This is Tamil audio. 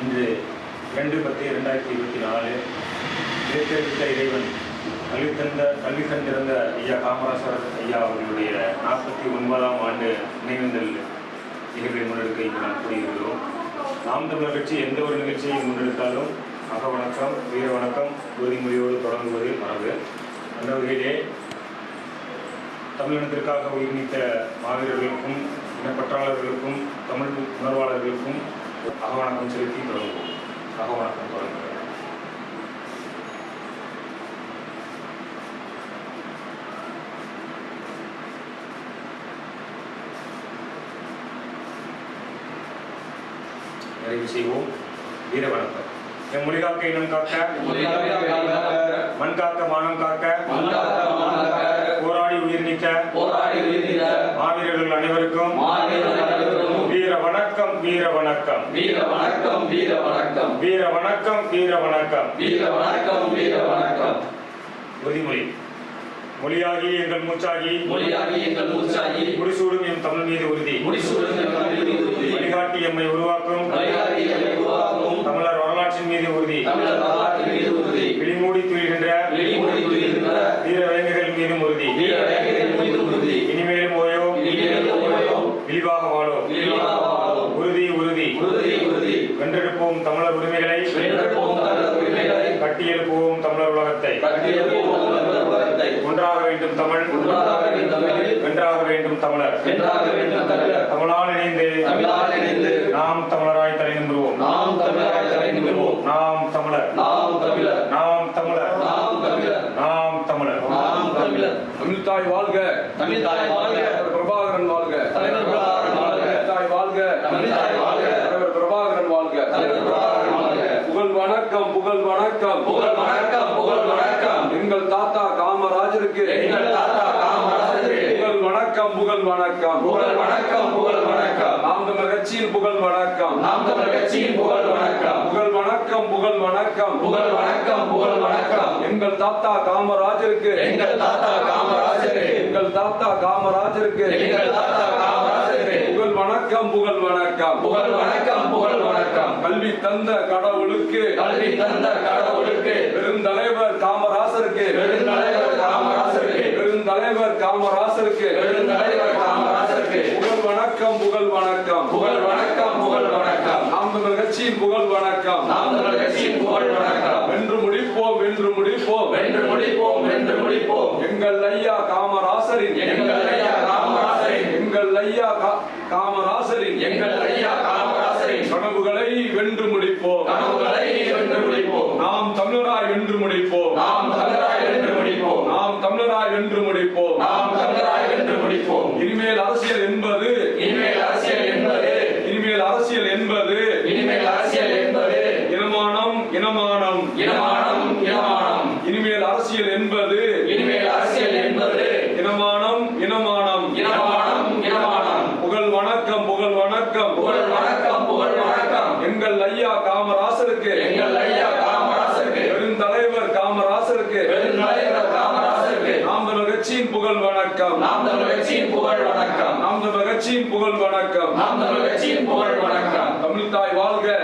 இன்று ரெண்டு பத்து இரண்டாயிரத்தி இருபத்தி நாலு இடைத்தேர்ந்த இறைவன் கல்வி தந்த கல்வி தந்திருந்த ஐயா காமராசர் ஐயா அவர்களுடைய நாற்பத்தி ஒன்பதாம் ஆண்டு நினைவேந்தல் நிகழ்வை முன்னெடுக்க இங்கு நாம் கூறியிருக்கிறோம். நாம் தமிழர் கட்சி எந்த ஒரு நிகழ்ச்சியை முன்னெடுத்தாலும் அக வணக்கம் வீர வணக்கம் உறுதிமொழியோடு தொடங்குவது மரபு. அந்த வகையிலே தமிழினத்திற்காக உயிர் நீத்த மாவீரர்களுக்கும் இனப்பற்றாளர்களுக்கும் தமிழ் உணர்வாளர்களுக்கும் அகவணக்கம் செலுத்தி தொடங்குவோம் அகவணக்கம் தொடங்குவோம் நிறைவு செய்வோம். வீர வணக்கம் என் மொழி காக்க இனம் காக்க? மண் காக்க மானம் காக்க. போராடி உயிர் நீத்த மாவீரர்கள் அனைவருக்கும் வீர வணக்கம் வீர வணக்கம் வீர வணக்கம் வீர வணக்கம் வீர வணக்கம் வீர வணக்கம் வீர வணக்கம் வீர வணக்கம் உறுதிமொழி. மொழியாகி எங்கள் மூச்சாகி. மொழியாகி எங்கள் மூச்சாகி. முடிசூடும் எம் தமிழ் மீது உறுதி. முடிசூடும் எங்கள் மீது உறுதி. வழிகாட்டி எம்மை உருவாக்கும். வழிகாட்டி எம்மை உருவாக்கும். தமிழர் வரலாற்றின் மீது உறுதி. தமிழர் வரலாற்றின் மீது உறுதி. விழிமூடி துயில்கின்ற வெளிமொழி துயில்கின்ற வீர வேங்கைகள் மீதும் உறுதி. வீர வேங்கைகள் மீது உறுதி. இனிமேலும் ஓயோ. இனிமேலும் ஓயோம் இழிவாக வாழோம் இழிவாக வாழோம் உறுதி உறுதி உறுதி உறுதி வென்றெடுப்போம் தமிழர் உரிமைகளை உரிமைகளை கட்டியெழுப்புவோம் தமிழர் உலகத்தை. கட்டியெழுப்புவோம் தமிழர் உலகத்தை ஒன்றாக வேண்டும் தமிழ் வென்றாக வேண்டும் தமிழர். வென்றாக வேண்டும் தமிழர் தமிழால் இணைந்து நாம் தமிழராய் தலை நின்றுவோம். நாம் தமிழராய் தலை நிமிர்வோம் நாம் தமிழர். நாம் தமிழர். நாம் தமிழர். நாம் தமிழர் நாம் தமிழர் நாம் தமிழர் தமிழ் தாய் வாழ்க. தமிழ் தாய் வாழ்க பிரபாகரன் வாழ்க. தலைவர் பிரபாகரன் வாழ்க. தமிழ் தாய் வாழ்க. தமிழ் தாய் வாழ்க தலைவர் பிரபாகரன் வாழ்க தலைவர் பிரபாகரன் வாழ்க புகழ் வணக்கம் புகழ் வணக்கம். புகழ் வணக்கம் புகழ் வணக்கம். எங்கள் தாத்தா காமராஜருக்கு. எங்கள் தாத்தா காமராஜருக்கு. புகழ் வணக்கம் புகழ் வணக்கம். புகழ் வணக்கம் புகழ் வணக்கம். நாம் தமிழர் கட்சியின் புகழ் வணக்கம். நாம் தமிழர் கட்சியின் புகழ் வணக்கம். புகழ் வணக்கம் புகழ் வணக்கம். புகழ் வணக்கம் புகழ் வணக்கம். எங்கள் தாத்தா காமராஜருக்கு. எங்கள் தாத்தா காமராஜருக்கு. எங்கள் தாத்தா காமராஜருக்கு. எங்கள் தாத்தா வணக்கம் புகழ் வணக்கம். புகழ் வணக்கம் புகழ் வணக்கம். கல்வி தந்த கடவுளுக்கு. கல்வி தந்த கடவுளுக்கு. பெருந்தலைவர் காமராசருக்கு. பெருந்தலைவர் காமராஜருக்கு பெருந்தலைவர் காமராசருக்கு. பெருந்தலைவர் காமராஜருக்கு புகழ் வணக்கம் புகழ் வணக்கம். புகழ் வணக்கம் புகழ் வணக்கம். நாம் கட்சியின் புகழ் வணக்கம். நாம் தமிழர் கட்சியின் புகழ் வணக்கம். வென்று முடிப்போம் வென்று முடிப்போம். வென்று முடிப்போம் வென்று முடிப்போம். எங்கள் ஐயா காமராசரின் எங்கள் ஐயா எங்கள் ஐயா காமராசரின் எங்கள் ஐயா காமராஜரின் கனவுகளை வென்று முடிப்போம். கனவுகளை வென்று முடிப்போம். நாம் தமிழராய் வென்று முடிப்போம். நாம் தமிழராய் வென்று முடிப்போம். நாம் தமிழராய் வென்று முடிப்போம். நாம் தமிழராய் வென்று முடிப்போம். இனிமேல் அரசியல் என்பது இனிமேல் அரசியல் என்பது இனிமேல் அரசியல் என்பது இனிமேல் அரசியல் என்பது இனமானம் இனமானம். இனமானம் இனமானம் இனிமேல் அரசியல் என்பது இனிமேல் அரசியல் என்பது இனமானம் இனமானம் இனமானம் இனமானம் புகழ் வணக்கம் புகழ் வணக்கம் புகழ் வணக்கம் புகழ் வணக்கம் எங்கள் ஐயா காமராசருக்கு எங்கள் ஐயா காமராஜருக்கு பெருந்தலைவர் காமராசருக்கு பெருந்தலைவர் காமராஜருக்கு நாம் தமிழர் கட்சியின் புகழ் வணக்கம். நாம் தமிழர் கட்சியின் புகழ் வணக்கம். நாம் தமிழர் கட்சியின் புகழ் வணக்கம். நாம் தமிழர் கட்சியின் புகழ் வணக்கம். தமிழ் தமிழ் தாய் வாழ்க.